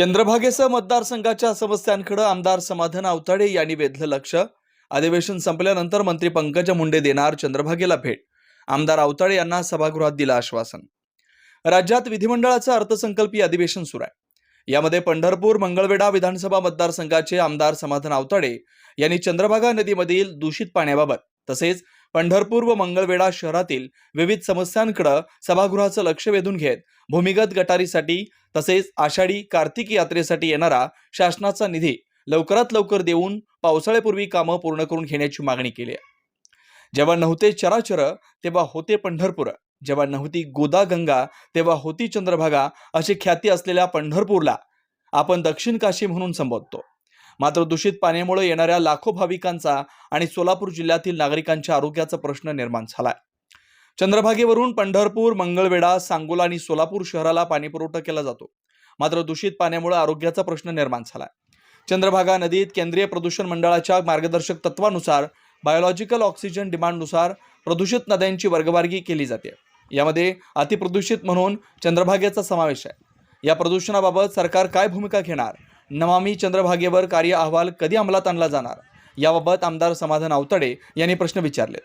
चंद्रभागेसह मतदारसंघाच्या समस्यांकडे आमदार समाधान आवताडे यांनी वेधलं लक्ष. अधिवेशन संपल्यानंतर मंत्री पंकजा मुंडे देणार चंद्रभागेला भेट. आमदार अवताडे यांना सभागृहात दिलं आश्वासन. राज्यात विधिमंडळाचं अर्थसंकल्पीय अधिवेशन सुरू आहे. यामध्ये पंढरपूर मंगळवेढा विधानसभा मतदारसंघाचे आमदार समाधान अवताडे यांनी चंद्रभागा नदीमधील दूषित पाण्याबाबत तसेच पंढरपूर व मंगळवेढा शहरातील विविध समस्यांकडे सभागृहाचं लक्ष वेधून घेत भूमिगत गटारीसाठी तसेच आषाढी कार्तिक यात्रेसाठी येणारा शासनाचा निधी लवकरात लवकर देऊन पावसाळ्यापूर्वी कामं पूर्ण करून घेण्याची मागणी केली आहे. जेव्हा नव्हते चराचर तेव्हा होते पंढरपूर. जेव्हा नव्हती गोदा गंगा तेव्हा होती चंद्रभागा अशी ख्याती असलेल्या पंढरपूरला आपण दक्षिण काशी म्हणून संबोधतो. मात्र दूषित पाण्यामुळे येणाऱ्या लाखो भाविकांचा आणि सोलापूर जिल्ह्यातील नागरिकांच्या आरोग्याचा प्रश्न निर्माण झालाय. चंद्रभागेवरून पंढरपूर मंगळवेढा सांगोला आणि सोलापूर शहराला पाणीपुरवठा केला जातो. मात्र दूषित पाण्यामुळे आरोग्याचा प्रश्न निर्माण झालाय. चंद्रभागा नदीत केंद्रीय प्रदूषण मंडळाच्या मार्गदर्शक तत्वानुसार बायोलॉजिकल ऑक्सिजन डिमांडनुसार प्रदूषित नद्यांची वर्गवारगी केली जाते. यामध्ये अतिप्रदूषित म्हणून चंद्रभागेचा समावेश आहे. या प्रदूषणाबाबत सरकार काय भूमिका घेणार? नमामी चंद्रभागेवर कार्य अहवाल कधी अंमलात आणला जाणार? याबाबत आमदार समाधान आवतडे यांनी प्रश्न विचारले.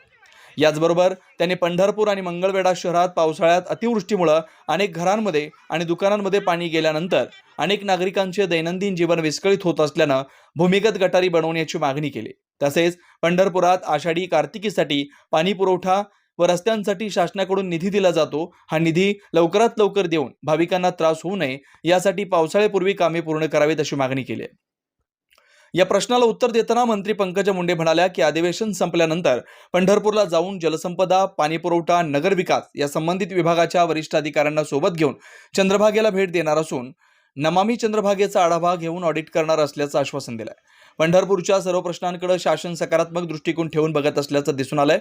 याचबरोबर त्यांनी पंढरपूर आणि मंगळवेढा शहरात पावसाळ्यात अतिवृष्टीमुळं अनेक घरांमध्ये आणि दुकानांमध्ये पाणी गेल्यानंतर अनेक नागरिकांचे दैनंदिन जीवन विस्कळीत होत असल्यानं भूमिगत गटारी बनवण्याची मागणी केली. तसेच पंढरपुरात आषाढी कार्तिकीसाठी पाणी पुरवठा व रस्त्यांसाठी शासनाकडून निधी दिला जातो. हा निधी लवकरात लवकर देऊन भाविकांना त्रास होऊ नये यासाठी पावसाळ्यापूर्वी कामे पूर्ण करावीत अशी मागणी केली आहे. या प्रश्नाला उत्तर देताना मंत्री पंकजा मुंडे म्हणाल्या की अधिवेशन संपल्यानंतर पंढरपूरला जाऊन जलसंपदा पाणीपुरवठा नगरविकास या संबंधित विभागाच्या वरिष्ठ अधिकाऱ्यांना सोबत घेऊन चंद्रभागेला भेट देणार असून नमामी चंद्रभागेचा आढावा घेऊन ऑडिट करणार असल्याचं आश्वासन दिलंय. पंढरपूरच्या सर्व प्रश्नांकडे शासन सकारात्मक दृष्टिकोन ठेवून बघत असल्याचं दिसून आलंय.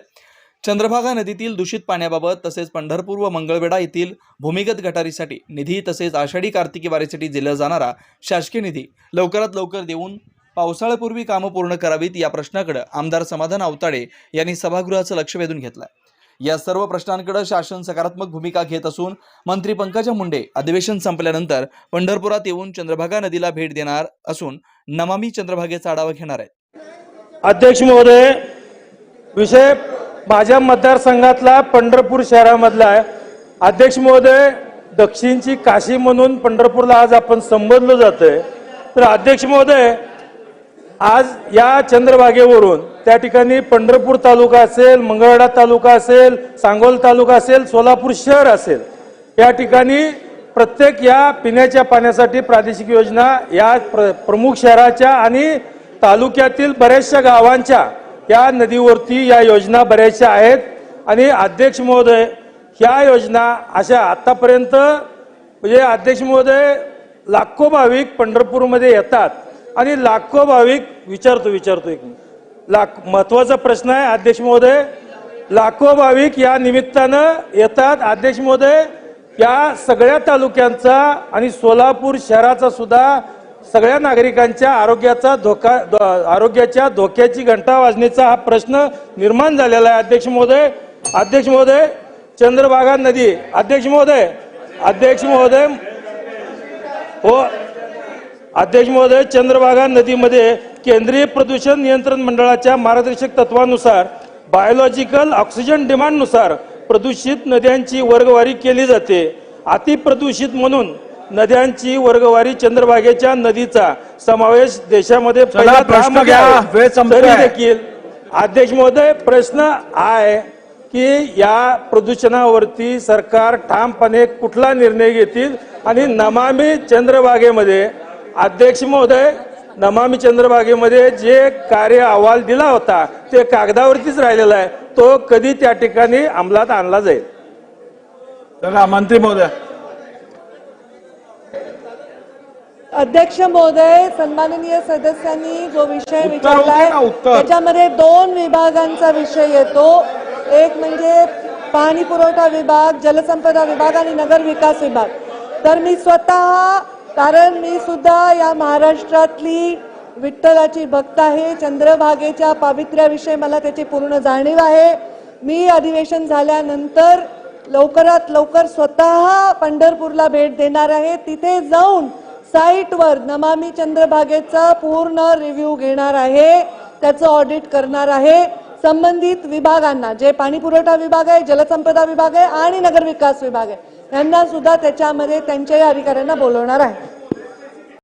चंद्रभागा नदीतील दूषित पाण्याबाबत तसेच पंढरपूर व मंगळवेढा येथील भूमिगत गटारीसाठी निधी तसेच आषाढी कार्तिकी वारीसाठी दिला जाणारा शासकीय निधी लवकरात लवकर देऊन पावसाळ्यापूर्वी कामं पूर्ण करावीत या प्रश्नाकडे आमदार समाधान अवताडे यांनी सभागृहाचं लक्ष वेधून घेतलंय. या सर्व प्रश्नांकडे शासन सकारात्मक भूमिका घेत असून मंत्री पंकजा मुंडे अधिवेशन संपल्यानंतर पंढरपुरात येऊन चंद्रभागा नदीला भेट देणार असून नमामी चंद्रभागेचा आढावा घेणार आहेत. अध्यक्ष महोदय विषय माझ्या मतदारसंघातला पंढरपूर शहरामधला आहे. अध्यक्ष महोदय दक्षिणची काशी म्हणून पंढरपूरला आज आपण संबोधलं जातंय. तर अध्यक्ष महोदय आज या चंद्रभागेवरून त्या ठिकाणी पंढरपूर तालुका असेल मंगळवाडा तालुका असेल सांगोल तालुका असेल सोलापूर शहर असेल या ठिकाणी प्रत्येक या पिण्याच्या पाण्यासाठी प्रादेशिक योजना या प्र प्रमुख शहराच्या आणि तालुक्यातील बऱ्याचशा गावांच्या या नदीवरती या योजना बऱ्याचशा आहेत. आणि अध्यक्ष महोदय ह्या योजना अशा आतापर्यंत म्हणजे अध्यक्ष महोदय लाखो भाविक पंढरपूरमध्ये येतात. आणि लाखो भाविक विचारतो विचारतो एक लाख महत्त्वाचा प्रश्न आहे अध्यक्ष महोदय. लाखो भाविक या निमित्तानं येतात. अध्यक्ष महोदय या सगळ्या तालुक्यांचा आणि सोलापूर शहराचा सुद्धा सगळ्या नागरिकांच्या आरोग्याचा धोका धो- आरोग्याच्या धोक्याची घंटा वाजण्याचा हा प्रश्न निर्माण झालेला आहे. अध्यक्ष महोदय अध्यक्ष महोदय चंद्रभागा नदी. अध्यक्ष महोदय अध्यक्ष महोदय हो अध्यक्ष महोदय चंद्रभागा नदीमध्ये केंद्रीय प्रदूषण नियंत्रण मंडळाच्या मार्गदर्शक तत्वानुसार बायोलॉजिकल ऑक्सिजन डिमांडनुसार प्रदूषित नद्यांची वर्गवारी केली जाते. अतिप्रदूषित म्हणून नद्यांची वर्गवारी चंद्रभागेच्या नदीचा समावेश देशामध्ये देखील अध्यक्ष महोदय प्रश्न आहे की या प्रदूषणावरती सरकार ठामपणे कुठला निर्णय घेतील? आणि नमामी चंद्रभागेमध्ये अध्यक्ष महोदय नमामी चंद्रभागेमध्ये जे कार्य अहवाल दिला होता ते कागदावरतीच राहिलेला आहे. तो कधी त्या ठिकाणी अंमलात आणला जाईल? मंत्री महोदय. अध्यक्ष महोदय सन्माननीय सदस्यांनी जो विषय विचारलाय. त्याच्यामध्ये दोन विभागांचा विषय येतो. एक म्हणजे पाणी पुरवठा विभाग जलसंपदा विभाग आणि नगर विकास विभाग. तर मी स्वतः कारण मी सुद्धा या महाराष्ट्रातली विठ्ठलाची भक्त आहे चंद्रभागेच्या पावित्र्याविषयी मला त्याची पूर्ण जाणीव आहे. मी अधिवेशन झाल्यानंतर लवकरात लवकर स्वतः पंढरपूरला भेट देणार आहे. तिथे जाऊन साईटवर नमामी चंद्रभागेचा पूर्ण रिव्ह्यू घेणार आहे. त्याचं ऑडिट करणार आहे. संबंधित विभागांना जे पाणी पुरवठा विभाग आहे जलसंपदा विभाग आहे आणि नगरविकास विभाग आहे यांना सुद्धा त्याच्यामध्ये त्यांच्याही अधिकाऱ्यांना बोलवणार आहे.